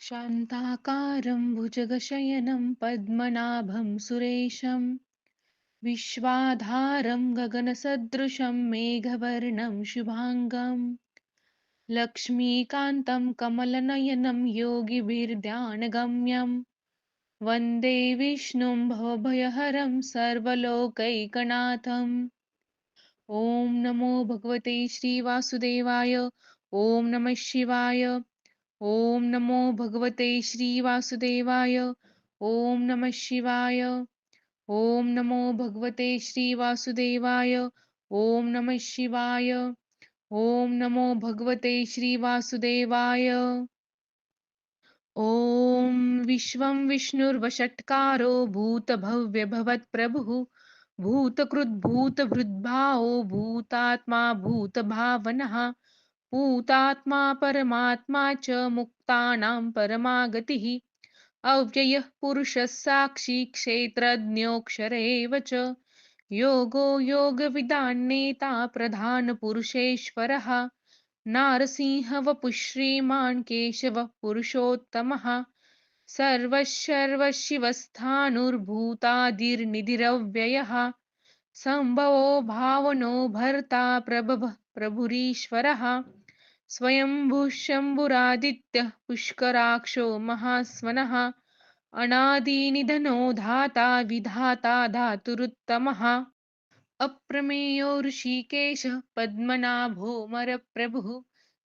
शान्ताकारं भुजगशयनं पद्मनाभं सुरेशं विश्वाधारं गगनसदृशं मेघवर्णं शुभाङ्गं लक्ष्मीकान्तं कमलनयनं योगिभिर्ध्यानगम्यं वंदे विष्णुं भवभयहरं सर्वलोकैकनाथम्। ॐ नमो भगवते श्रीवासुदेवाय, ॐ नमः शिवाय। ॐ नमो भगवते श्रीवासुदेवाय ॐ नमः शिवाय। ॐ नमो भगवते श्रीवासुदेवाय ॐ नमः शिवाय। ॐ नमो भगवते श्रीवासुदेवाय ॐ विश्वं विष्णुर्वषट्कारो भूतभव्यभवत्प्रभुः। भूतकृद्भूतभृद्भावो भूतात्मा भूतभावनः। भूतात्मा परमात्मा च मुक्तानां परमागतिः। अव्ययः पुरुषः साक्षी क्षेत्रज्ञोऽक्षर एव च। योगो योगविदान्नेता प्रधानपुरुषेश्वरः नारसिंहवपुः श्रीमान् केशवः पुरुषोत्तमः। सर्वशर्वशिवस्थाणुर्भूतादिर्निधिरव्ययः सम्भवो भावनो भर्ता प्रभवः प्रभुरीश्वरः। स्वयंभुः शम्भुरादित्यः पुष्कराक्षो महास्वनः अनादिनिधनो धाता विधाता धातुरुत्तमः। अप्रमेयो ऋषिकेशः पद्मनाभो मरप्रभुः।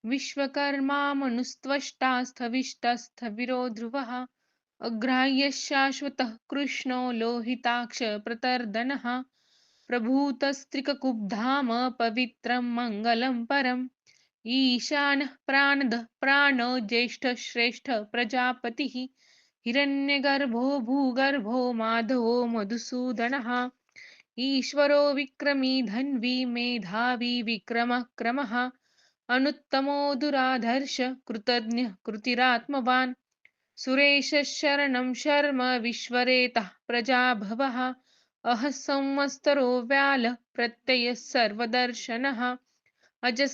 विश्वकर्मा मनुस्त्वष्टा स्थविष्टस्थविरो ध्रुवः अग्राह्यः शाश्वतः कृष्णो लोहिताक्ष प्रतर्दनः। प्रभूतस्त्रिककुब्धाम पवित्रं मङ्गलं परम्। ईशानः प्राणद प्राण ज्येष्ठ श्रेष्ठ प्रजापति हिरण्यगर्भो भूगर्भो माधवो मधुसूदनः। ईश्वरो विक्रमी धन्वी मेधावी विक्रमः क्रमः अनुत्तमो दुराधर्ष कृतज्ञ कृतिरात्मवान्। सुरेशः शरणं शर्म विश्वरेतः प्रजाभवः। अहः संवत्सरो व्यालः प्रत्ययः सर्वदर्शनः। अजः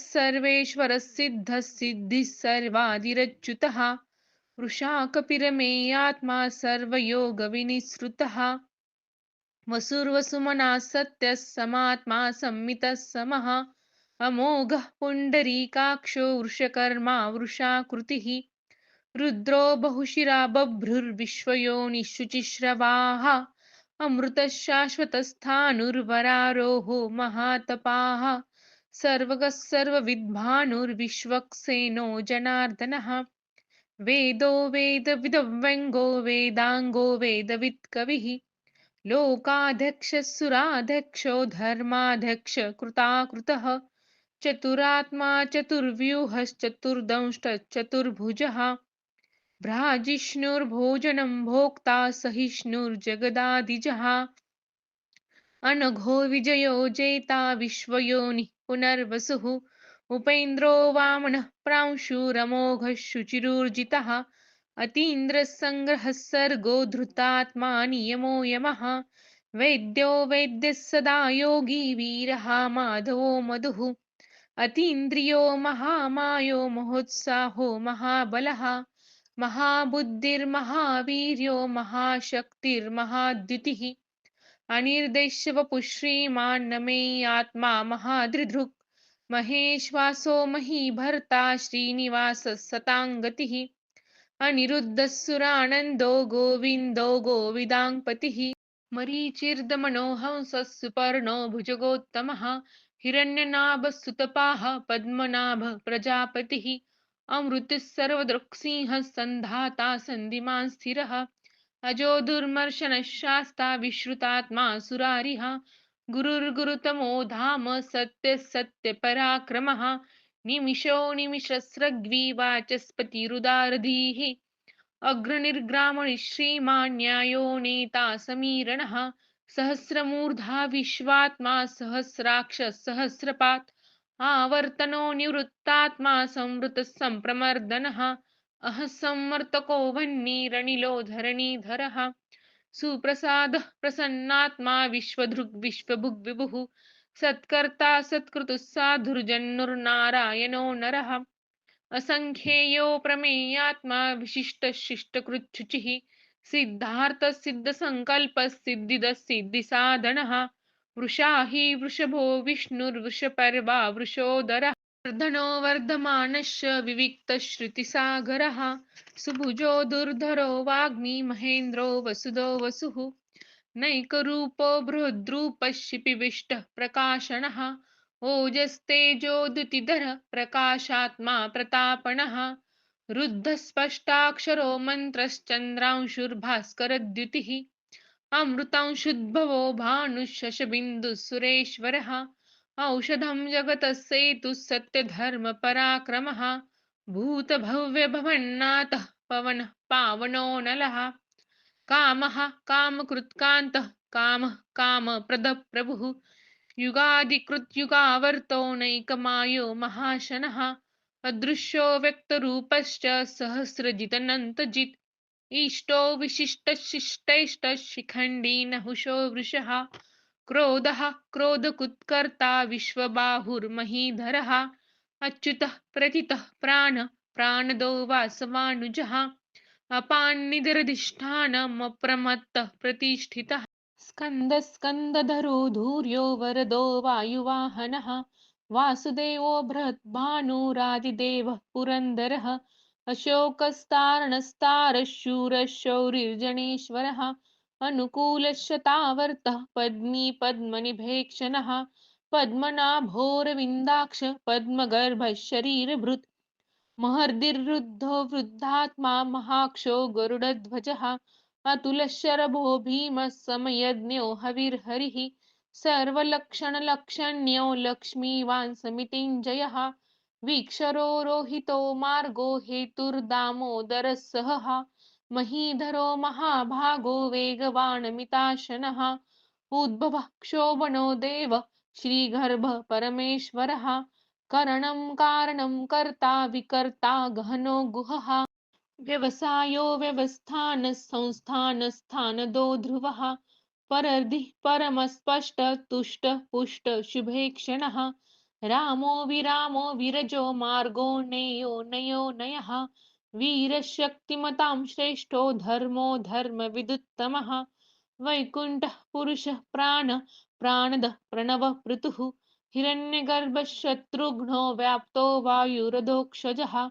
वृषाकपिरमेयात्मा सर्वयोगविनिसृतः वसुर्वसुमना सत्यः समात्मा संमितः समः अमोघः पुण्डरीकाक्षो वृषकर्मा वृषाकृतिः। रुद्रो बहुशिरा बभ्रुर्विश्वयोनिशुचिश्रवाः अमृतः शाश्वतस्थानुर्वरारोहो महातपाः। सर्वगः सर्वविद्भानुर्विश्वक्सेनो जनार्दनः। वेदो वेदविदव्यङ्गो वेदाङ्गो वेदवित्कविः। लोकाध्यक्षः सुराध्यक्षो धर्माध्यक्ष कृताकृतः चतुरात्मा चतुर्व्यूहश्चतुर्दंष्टश्चतुर्भुजः भ्राजिष्णुर्भोजनं भोक्ता सहिष्णुर्जगदादिजः। अनघो विजयो जेता विश्वयोनिः पुनर्वसुः। उपेन्द्रो वामनः प्रांशुरमोघः शुचिरूर्जितः अतीन्द्रसङ्ग्रहः सर्गो धृतात्मा नियमो यमः। वेद्यो वेद्यः सदा योगी वीरः माधवो मधुः। अतीन्द्रियो महामायो महोत्साहो महाबलः। महाबुद्धिर्महावीर्यो महाशक्तिर्महाद्युतिः। अनिर्देश्यवपुः श्रीमान् मे आत्मा महादृधृक् महेश्वासो मही महीभर्ता श्रीनिवासः सताङ्गतिः। अनिरुद्धः गोविन्दो गोविदाङ्पतिः। मरीचिर्दमनो हंसः सुपर्णो भुजगोत्तमः। हिरण्यनाभस्तुतपाः पद्मनाभ प्रजापतिः। अमृतः सर्वदृक्सिंहः सन्धाता स्थिरः। अजो दुर्मर्शनः शास्ता विश्रुतात्मा सुरारिः गुरुर्गुरुतमो धाम सत्यः सत्यपराक्रमः निमिषो निमिषस्रग्वी वाचस्पतिरुदारधीः अग्रनिर्ग्रामणि श्रीमान्यायो नेता समीरणः। सहस्रमूर्धा विश्वात्मा सहस्राक्ष सहस्रपात्। आवर्तनो निवृत्तात्मा संवृतः सम्प्रमर्दनः अहः सम्वर्तको वह्निरनिलो धरणीधरः सुप्रसादः प्रसन्नात्मा विश्वधृग् विश्वभुग् विभुः। सत्कर्ता सत्कृतुः साधुर्जन्नुर्नारायणो नरः। असंख्येयो प्रमेयात्मा विशिष्ट शिष्टकृच्छुचिः। सिद्धार्थ सिद्ध संकल्प सिद्धिद सिद्धि साधनः वृषा हि वृषभो विष्णुर्वृषपर्वा वृषोदरः। वर्धनो वर्धमानश्च विविक्तश्रुतिसागरः। सुभुजो दुर्धरो वाग्मी महेन्द्रो वसुदो वसुः। नैकरूपो बृहद्रूपशिपिविष्टः प्रकाशनः। ओजस्तेजोदुतिधर प्रकाशात्मा प्रतापणः रुद्धस्पष्टाक्षरो मन्त्रश्चन्द्रांशुर्भास्करद्युतिः। अमृतांशुद्भवो भानुः सुरेश्वरः औषधं जगतः सेतुः सत्यधर्मपराक्रमः भूतभव्यभवन्नाथः पवनः पावनो नल। नलः कामः कामकृत्कान्तः, कामः कामप्रदः प्रभुः युगादिकृत्युगावर्तो नैकमायो महाशनः। अदृश्यो व्यक्तरूपश्च सहस्रजितनन्तजित्। इष्टो विशिष्टशिष्टैष्टशिखण्डी नहुषो वृषः। क्रोधः क्रोधकुत्कर्ता विश्वबाहुर्महीधरः। अच्युतः प्रतितः प्राण प्राणदो वासवानुजः। अपान्निधिरधिष्ठानमप्रमत्तः प्रतिष्ठितः। स्कन्दस्कन्दधरो धूर्यो वरदो वायुवाहनः। वासुदेवो बृहद्भानुरादिदेवः पुरन्दरः। अशोकस्तारणस्तारशूरशौरिर्जनेश्वरः। अनुकूलशतावर्तः पद्मी पद्मनिभेक्षणः। पद्मनाभोरविन्दाक्ष पद्मगर्भः शरीरभृत् महर्दिरुद्धो वृद्धात्मा महाक्षो गरुडध्वजः। अतुलशरभो भीमः समयज्ञो हविर्हरिः। सर्वलक्षणलक्षण्यो लक्ष्मीवान् समितिञ्जयः वीक्षरो रोहितो मार्गो हेतुर्दामोदरः सहः। महीधरो महाभागो वेगवानमिताशनः। उद्भवः क्षोभनो देव श्रीगर्भः परमेश्वरः। करणं कारणं कर्ता विकर्ता गहनो गुहः। व्यवसायो व्यवस्थान संस्थान स्थानदो ध्रुवः। परर्धिः परमस्पष्ट तुष्ट पुष्ट शुभेक्षणः। रामो विरामो विरजो मार्गो नेयो नयो नयः। वीरशक्तिमतां श्रेष्ठो धर्मो धर्मविदुत्तमः। वैकुण्ठः पुरुषः प्राण, प्राणद प्रणवः पृथुः। हिरण्यगर्भशत्रुघ्नो व्याप्तो वायुरधोक्षजः।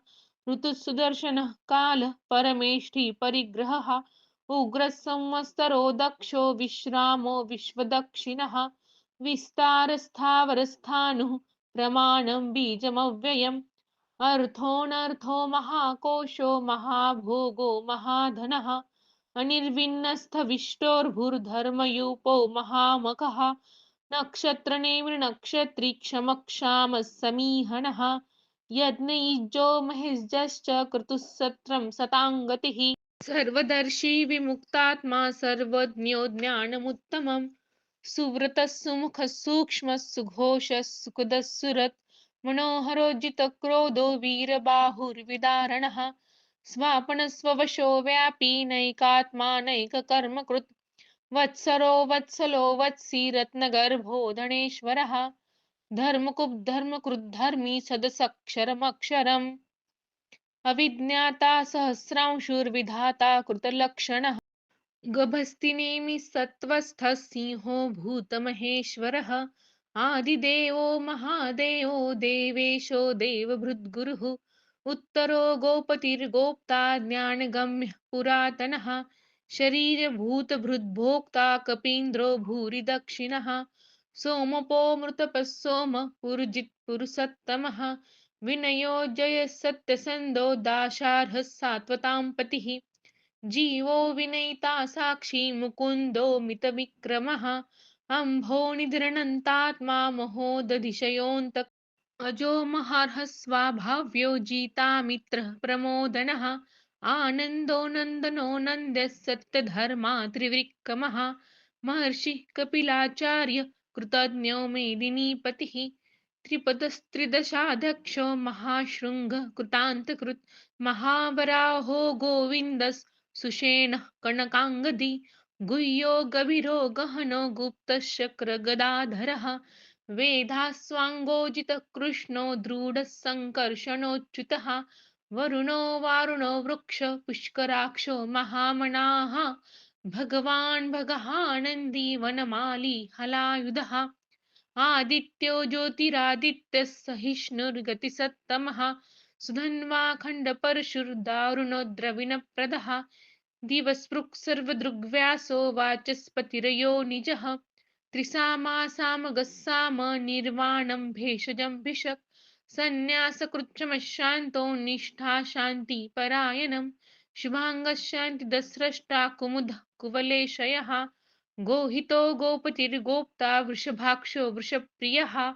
ऋतुसुदर्शनः कालः परमेष्ठी परिग्रहः। उग्रसंवत्सरो दक्षो विश्रामो विस्तारस्थावरस्थाणुः प्रमाणं बीजमव्ययम्। अर्थोऽनर्थो महाकोशो महाभोगो महाधनः अनिर्विन्नस्थविष्टोर्भुर्धर्मयूपो महामखः नक्षत्रनेमिर्नक्षत्री क्षमक्षामः समीहनः यज्ञयुजो महेशश्च क्रतुसत्रं सताङ्गतिः सर्वदर्शी विमुक्तात्मा सर्वज्ञो ज्ञानमुत्तमम् सुव्रतः सुमुखः सूक्ष्मः सुघोषः सुखदः सुरत् मनोहरोज्जितक्रोधो वीरबाहुर्विदारणः। स्वापनस्ववशो व्यापी नैकात्मा नैककर्मकृत् वत्सरो वत्सलो वत्सी रत्नगर्भो धनेश्वरः धर्मकुब्धर्मकृद्धर्मी सदसक्षरमक्षरम्। अविज्ञाता सहस्रांशुर्विधाता कृतलक्षणः। गभस्तिनेमि सत्त्वस्थः सिंहो भूतमहेश्वरः। आदिदेवो महादेवो देवेशो देवभृद्गुरुः उत्तरो गोपतिर्गोप्ता ज्ञानगम्यः पुरातनः, शरीरभूतभृद्भोक्ता कपीन्द्रो भूरि दक्षिणः सोमपोऽमृतपः सोम पुरुजित्पुरुषत्तमः विनयो जयः सत्यसन्धो दाशार्हः सात्वतां पतिः, जीवो विनयिता साक्षी मुकुन्दो मितविक्रमः अम्भो निधृणन्तात्मा महोदधिशयोऽन्तक अजो महार्हः स्वाभाव्यो जितामित्रः प्रमोदनः। आनन्दो नन्दनो नन्द्यः सत्यधर्मा त्रिविक्रमः महर्षि कपिलाचार्य कृतज्ञो मेदिनीपतिः। त्रिपदस्त्रिदशाध्यक्षो महाशृङ्गः कृतान्तकृत्। महावराहो गोविन्दस् सुषेणः कनकाङ्गदी। गुह्यो गभीरो गहनो गुप्तशक्रगदाधरः। दृढः सङ्कर्षणोच्युतः वरुणो वारुणो वृक्ष पुष्कराक्षो महामनाः। भगवान् भगहानन्दी वनमाली हलायुधः। आदित्यो ज्योतिरादित्यः सहिष्णुर्गतिसत्तमः। सुधन्वा खण्डपरशुर्दारुणो द्रविणप्रदः दिवस्पृक् सर्वदृग्व्यासो वाचस्पतिरयो निजः। त्रिसामा सामगः साम निर्वाणं भेषजं भिषक्। सन्न्यासकृच्छ्रमशान्तो निष्ठा शान्तिपरायणं शुभाङ्गः शान्तिदस्रष्टा कुमुदः कुवलेशयः। गोहितो गोपतिर्गोप्ता वृषभाक्षो वृषप्रियः।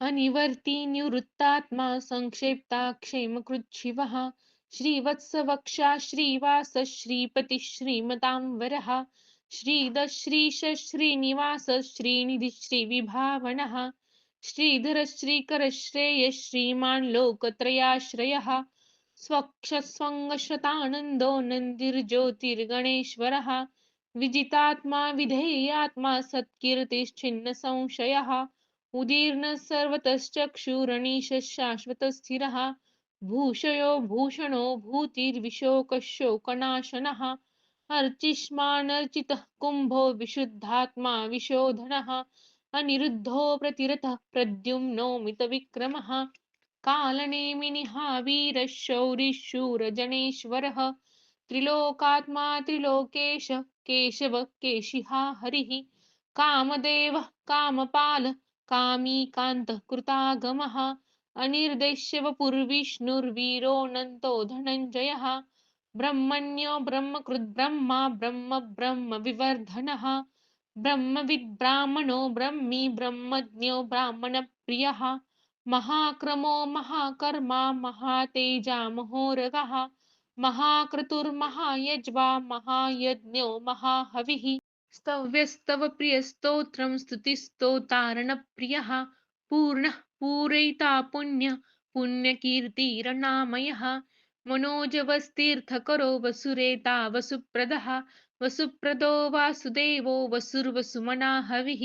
अनिवर्ती निवृत्तात्मा संक्षेप्ता क्षेमकृच्छिवः। श्रीवत्सवक्षा श्रीवास श्रीपतिः श्रीमतां वरः श्रीदश्रीश श्रीनिवास श्रीनिधि श्रीविभावनः श्रीधर श्रीकर श्रेय श्रीमान् लोकत्रयाश्रयः स्वक्षस्वङ्गशतानन्दो नन्दिर्ज्योतिर्गणेश्वरः विजितात्मा विधेयात्मा सत्कीर्तिश्चिन्न संशयः उदीर्णः सर्वतश्चक्षुरणीश शाश्वतस्थिरः भूषयो भूषणो भूतिर्विशोकशोकनाशनः, अर्चिष्मानर्चितः कुम्भो विशुद्धात्मा विशोधनः, अनिरुद्धो प्रतिरथः प्रद्युम्नो मितविक्रमः कालनेमिनिहावीरः शौरिशूरजनेश्वरः त्रिलोकात्मा त्रिलोकेश केशव केशिहा हरिः, कामदेवः कामपाल कामी कान्तः कृतागमः अनिर्देश्य वपुर्विष्णुर्वीरोऽनन्तो धनञ्जयः। ब्रह्मण्यो ब्रह्मकृद्ब्रह्मा ब्रह्म ब्रह्मविवर्धनः ब्रह्मविद्ब्राह्मणो ब्रह्मी ब्रह्मज्ञो ब्राह्मणप्रियः। महाक्रमो महाकर्मा महातेजा महोरगः। महाक्रतुर्महायज्वा महायज्ञो महाहविः। स्तव्यस्तव प्रियस्तोत्रं स्तुतिस्तोतारणप्रियः पूर्णः पूरयिता पुण्य पुण्यकीर्तिरनामयः, मनोजवस्तीर्थकरो वसुरेता वसुप्रदः, वसुप्रदो वासुदेवो वसुर्वसुमना हविः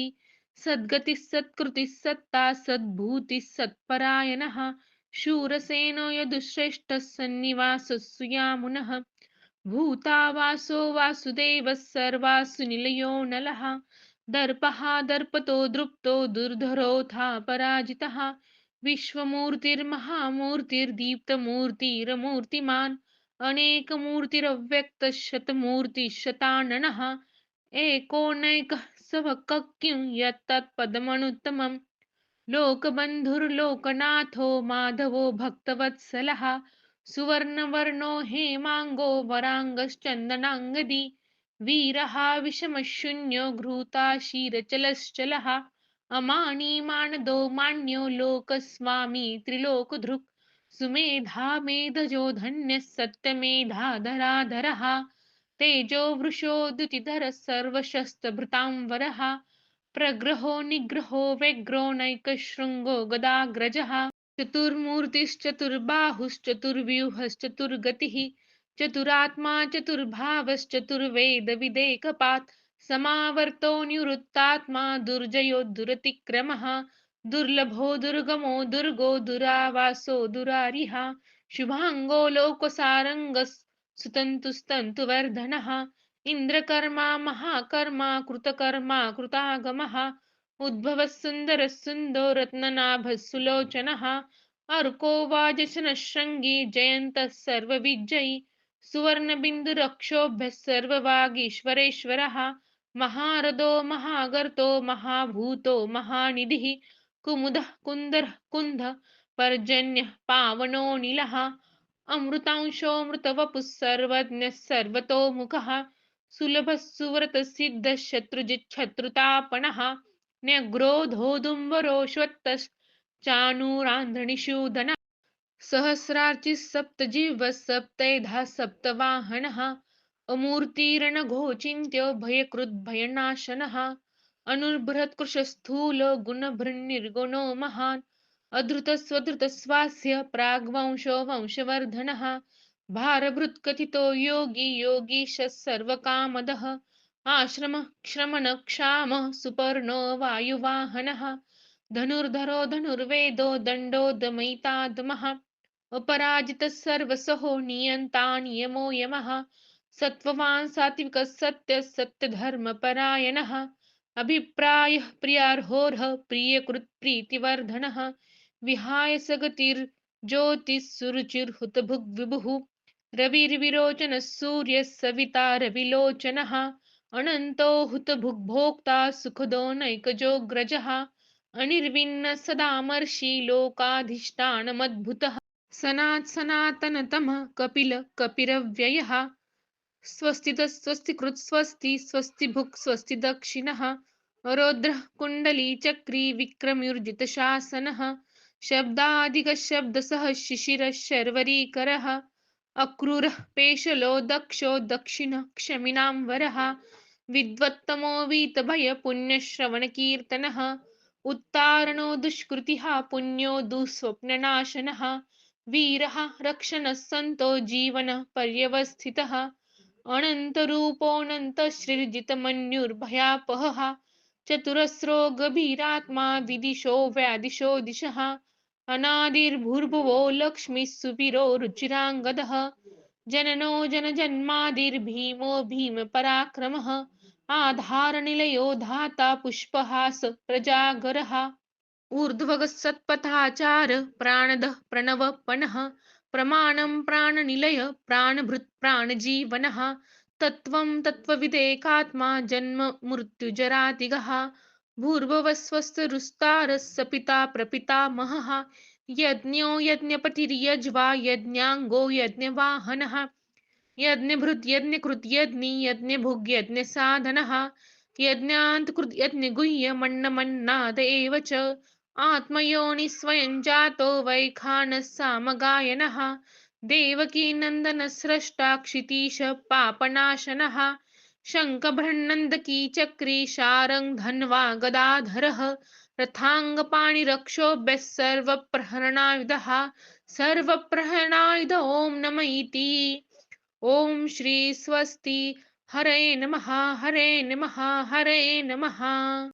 सद्गतिः सत्कृतिः सत्ता सद्भूतिः सत्परायणः, शूरसेनो यदुश्रेष्ठः सन्निवासः सुयामुनः भूतावासो वासुदेवः सर्वासु निलयो नलः दर्पः दर्पतो दृप्तो दुर्धरोऽथा पराजितः। विश्वमूर्तिर्महामूर्तिर्दीप्तमूर्तिरमूर्तिमान्। अनेकमूर्तिरव्यक्तः शतमूर्तिशताननः एकोनैकः सवक्किं यत्तत्पदमनुत्तमम्। लोकबन्धुर्लोकनाथो माधवो भक्तवत्सलः। सुवर्णवर्णो हेमाङ्गो वराङ्गश्चन्दनाङ्गदी। वीरः विषमशून्यो घृता क्षीरचलश्चलः। अमानीमानदो मान्यो लोकस्वामी त्रिलोकधृक्। सुमेधा मेधजो धन्यः सत्यमेधाधराधरः। तेजो वृषो द्युतिधरः सर्वशस्त्रभृतां प्रग्रहो निग्रहो व्यग्रो नैकशृङ्गो गदाग्रजः। चतुर्मूर्तिश्चतुर्बाहुश्चतुर्व्यूहश्चतुर्गतिः। चतुरात्मा चतुर्भावश्चतुर्वेदविदेकपात्। समावर्तो निवृत्तात्मा दुर्जयो दुरतिक्रमः। दुर्लभो दुर्गमो दुर्गो दुरावासो दुरारिः। शुभाङ्गो लोकसारङ्गः सुतन्तुस्तन्तुवर्धनः। इन्द्रकर्मा महाकर्मा कृतकर्मा कृतागमः। उद्भवः सुन्दरः सुन्दो रत्ननाभः सुलोचनः। अर्को वाजशनः शृङ्गी जयन्तः सर्वविजयी। सुवर्णबिन्दुरक्षोभ्यः सर्ववागीश्वरेश्वरः महारथो, महागर्तो, महाभूतो, महानिधिः, कुमुदः, कुन्दरः, कुन्धः, पर्जन्यः पावनोऽनिलः अमृतांशोऽमृतवपुः सर्वज्ञः, सर्वतोमुखः, सुलभः सुव्रतसिद्धः शत्रुजिच्छत्रुतापणः न्यग्रोधोदुम्बरोऽश्वत्थश्चाणूरान्ध्रनिषूदनः सहस्रार्चिः सप्तजिह्वः सप्तैधा सप्तवाहनः अमूर्तिरणघोचिन्त्यो भयकृद्भयनाशनः अनुर्बृहत्कृशस्थूलो गुणभृन्निर्गुणो महान् अधृतस्वधृतस्वास्य प्राग्वंशो वंशवर्धनः भारभृत्कथितो योगी योगीशः सर्वकामदः आश्रमः श्रमणक्षामः सुपर्णो वायुवाहनः धनुर्धरो धनुर्वेदो दण्डो दमयितादमः अपराजितः सर्वसहो नियन्ता नियमो यमः, सत्त्ववान् सात्विकः सत्यः सत्यधर्मपरायणः अभिप्रायः प्रियार्होर्ह प्रियकृत्प्रीतिवर्धनः, विहाय सगतिर्ज्योतिस्सुरुचिर्हुतभुग्विभुः रविर्विरोचनः सूर्यः सविता रविलोचनः, अनन्तो हुतभुग्भोक्ता सुखदो नैकजोऽग्रजः अनिर्विण्ण सदामर्षि लोकाधिष्ठानमद्भुतः। सनात् सनातनतमः कपिल कपिरव्ययः स्वस्तितः स्वस्तिकृत् स्वस्ति, स्वस्तिभुक् स्वस्ति दक्षिणः रौद्रः कुण्डली चक्री विक्रम्युर्जितशासनः शब्दादिगशब्दसः शिशिरः शर्वरीकरः अक्रूरः पेशलो दक्षो दक्षिणः क्षमिनां वरः विद्वत्तमो वीतभयपुण्यश्रवणकीर्तनः उत्तारणो दुष्कृतिः, पुण्यो दुःस्वप्ननाशनः। वीरः रक्षणः सन्तो जीवनः पर्यवस्थितः। अनन्तरूपोऽनन्तश्रीर्जितमन्युर्भयापहः चतुरस्रो गभीरात्मा विदिशो व्यादिशो दिशः। अनादिर्भूर्भुवो लक्ष्मीः सुवीरो रुचिराङ्गदः। जननो जनजन्मादिर्भीमो भीमपराक्रमः। आधारनिलयो धाता पुष्पहास प्रजागरः ऊर्ध्वगः सत्पथाचार प्राणदः प्रणवपनः प्रमाणं प्राणनिलय, प्राणभृत् प्राणजीवनः, तत्त्वं तत्त्वविदेकात्मा, जन्म मृत्युजरातिगः भूर्भुवस्वस्तरुस्तारः पिता प्रपितामहः, यज्ञो यज्ञपतिर्यज्वा यज्ञाङ्गो यज्ञवाहनः, यज्ञभृत् यज्ञि यज्ञभुग्यज्ञसाधनः यज्ञान्तकृत् यज्ञगुह्यमन्नमन्नाद एव च आत्मयोनि स्वयं जातो वैखानः सामगायनः देवकीनन्दनस्रष्टा क्षितीश पापनाशनः। शङ्खभृन्नन्दकी चक्री शारङ्ग धन्वा गदाधरः रथाङ्गपाणिरक्षोभ्यः सर्वप्रहरणायुधः। सर्वप्रहरणायुध ॐ नम इति ॐ श्री स्वस्ति। हरे नमः हरे नमः हरे नमः।